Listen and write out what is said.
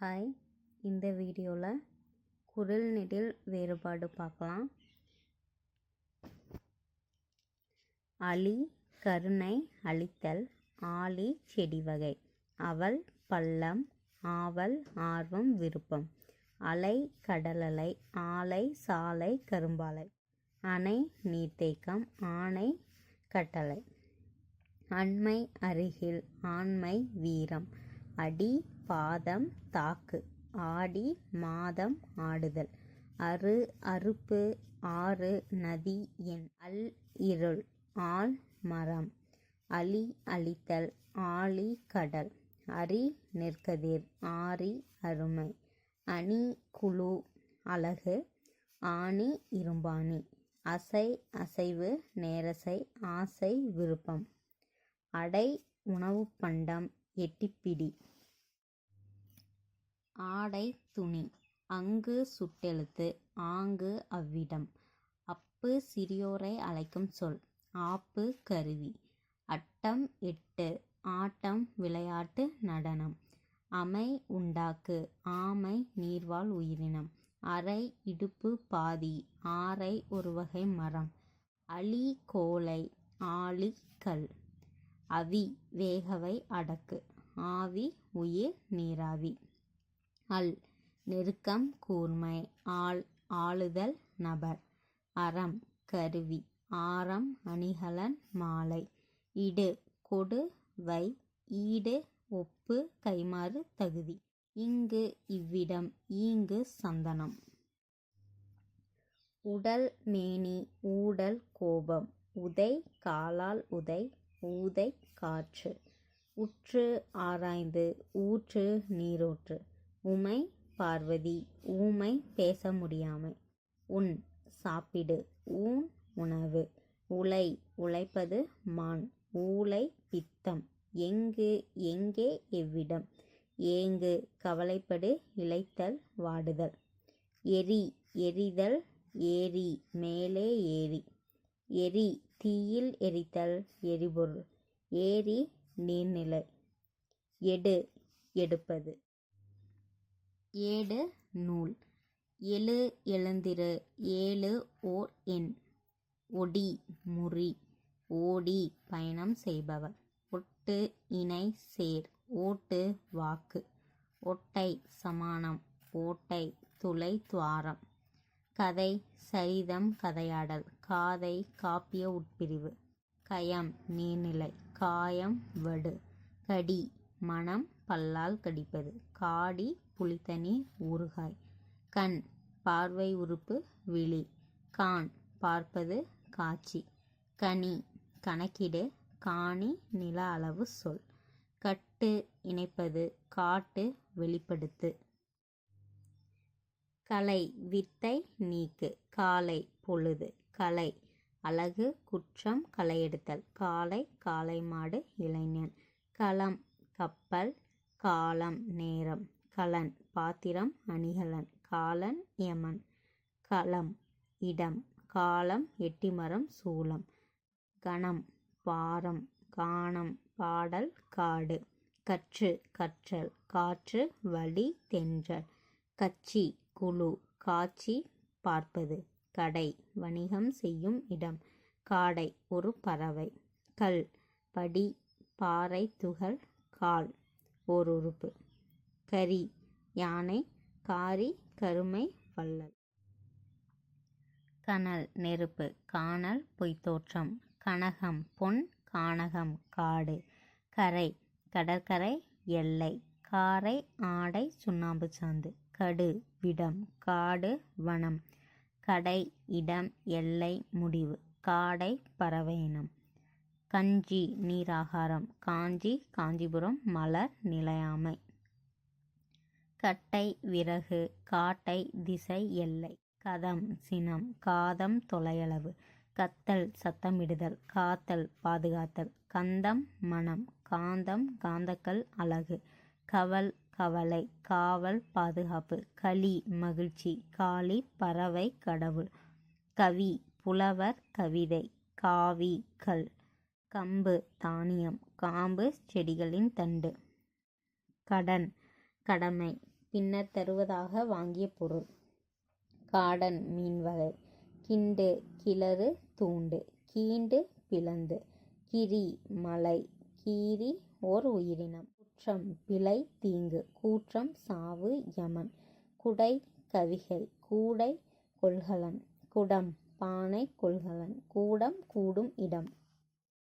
Hi. இந்த வீடியோவில் குரல் நெடில் வேறுபாடு பார்க்கலாம். அலி கருணை அளித்தல் ஆலி செடி வகை. அவள் பள்ளம் ஆவல் ஆர்வம் விருப்பம். அலை கடலலை ஆலை சாலை கரும்பாலை. அணை நீர்த்தேக்கம் ஆணை கட்டளை. அண்மை அருகில் ஆண்மை வீரம். அடி பாதம் தாக்கு. ஆடி மாதம் ஆடுதல். அறு அறுப்பு. ஆறு நதி என் அல் இருள். ஆள் மரம். அலி அழித்தல். ஆழி கடல். அரி நெற்கதிர். ஆரி அருமை. அணி குழு அழகு. ஆணி இரும்பாணி. அசை அசைவு. நேரசை. ஆசை விருப்பம். அடை உணவு பண்டம். எட்டிப்பிடி. ஆடை துணி. அங்கு சுட்டெழுத்து. ஆங்கு அவ்விடம். அப்பு சிறியோரை அழைக்கும் சொல். ஆப்பு கருவி. அட்டம் எட்டு. ஆட்டம் விளையாட்டு நடனம். அமை உண்டாக்கு. ஆமை நீர்வாழ் உயிரினம். அரை இடுப்பு பாதி. ஆரை ஒரு வகை மரம். அலி கோலை. ஆளி கல். அவி வேகவை அடக்கு. ஆவி உயிர் நீராவி. அல் நெருக்கம் கூர்மை. ஆள் ஆளுதல் நபர். அறம் கருவி. ஆரம் அணிகலன் மாலை. இடு கொடு வை. ஈடு ஒப்பு கைமாறு தகுதி. இங்கு இவ்விடம். ஈங்கு சந்தனம். உடல் மேனி. ஊடல் கோபம். உதை காலால் உதை. ஊதை காற்று உற்று ஆராய்ந்து ஊற்று நீரோற்று. உமை பார்வதி ஊமை பேச முடியாமை. உன் சாப்பிடு ஊன் உணவு. உலை உழைப்பது மான் ஊலை பித்தம். எங்கு எங்கே எவ்விடம்? ஏங்கு கவலைப்படு இழைத்தல் வாடுதல். எரி எரிதல் ஏரி மேலே ஏரி எரி தீயில் எரித்தல் எரிபொருள். ஏரி நீர்நிலை. எடு எடுப்பது. ஏடு நூல். எழு எழுந்திரு. ஏழு ஓர் எண். ஒடி முறி. ஓடி பயணம் செய்பவர். ஒட்டு இணை சேர். ஓட்டு வாக்கு. ஒட்டை சமானம். ஓட்டை துளை துவாரம். கதை சரிதம் கதையாடல். காதை காப்பிய உட்பிரிவு. கயம் நீர்நிலை. காயம் வடு. கடி மனம் பல்லால் கடிப்பது. காடி புளித்தனி ஊறுகாய். கண் பார்வை உறுப்பு விழி. கான் பார்ப்பது காட்சி. கனி கணக்கிடு. காணி நில அளவு சொல். கட்டு இணைப்பது. காட்டு வெளிப்படுத்து. கலை வித்தை நீக்கு காலை பொழுது கலை அழகு குற்றம் களையெடுத்தல் காலை காளை மாடு இளைஞன் களம் கப்பல் காலம் நேரம் கலன் பாத்திரம் அணிகலன் காலன் யமன் களம் இடம் காலம் எட்டிமரம் சூளம் கணம் பாரம் காணம் பாடல் காடு கற்று கற்றல் காற்று வழி தென்றல் கட்சி குழு காட்சி பார்ப்பது. கடை வணிகம் செய்யும் இடம். காடை ஒரு பறவை. கல் படி பாறை துகள் கால் ஓர் உறுப்பு. கரி யானை காரி கருமை வள்ளல். கனல் நெருப்பு காணல் பொய்த்தோற்றம். கனகம் பொன் கானகம் காடு. கரை கடற்கரை எல்லை. காரை ஆடை சுண்ணாம்பு சாந்து. கடு விடம் காடு வனம். கடை இடம் எல்லை முடிவு. காடை பறவை இனம். கஞ்சி நீராகாரம். காஞ்சி காஞ்சிபுரம் மலர் நிலையாமை. கட்டை விறகு. காட்டை திசை எல்லை. கதம் சினம். காதம் தொலையளவு. கத்தல் சத்தமிடுதல். காத்தல் பாதுகாத்தல். கந்தம் மனம். காந்தம் காந்தக்கல் அழகு. கவல் கவலை காவல் பாதுகாப்பு களி மகிழ்ச்சி காளி பறவை கடவுள் கவி புலவர் கவிதை காவி கல் கம்பு தானியம் காம்பு செடிகளின் தண்டு கடன் கடமை பின்னர் தருவதாக வாங்கிய பொருள். காடன் மீன் வகை கிண்டு கிளறு தூண்டு. கீண்டு பிளந்து. கிரி மலை கீரி ஓர் உயிரினம். குற்றம் பிழை தீங்கு. கூற்றம் சாவு யமன். குடை கவிகள் கூடை கொள்கலன். குடம் பானை கொள்கலன். கூடம் கூடும் இடம்.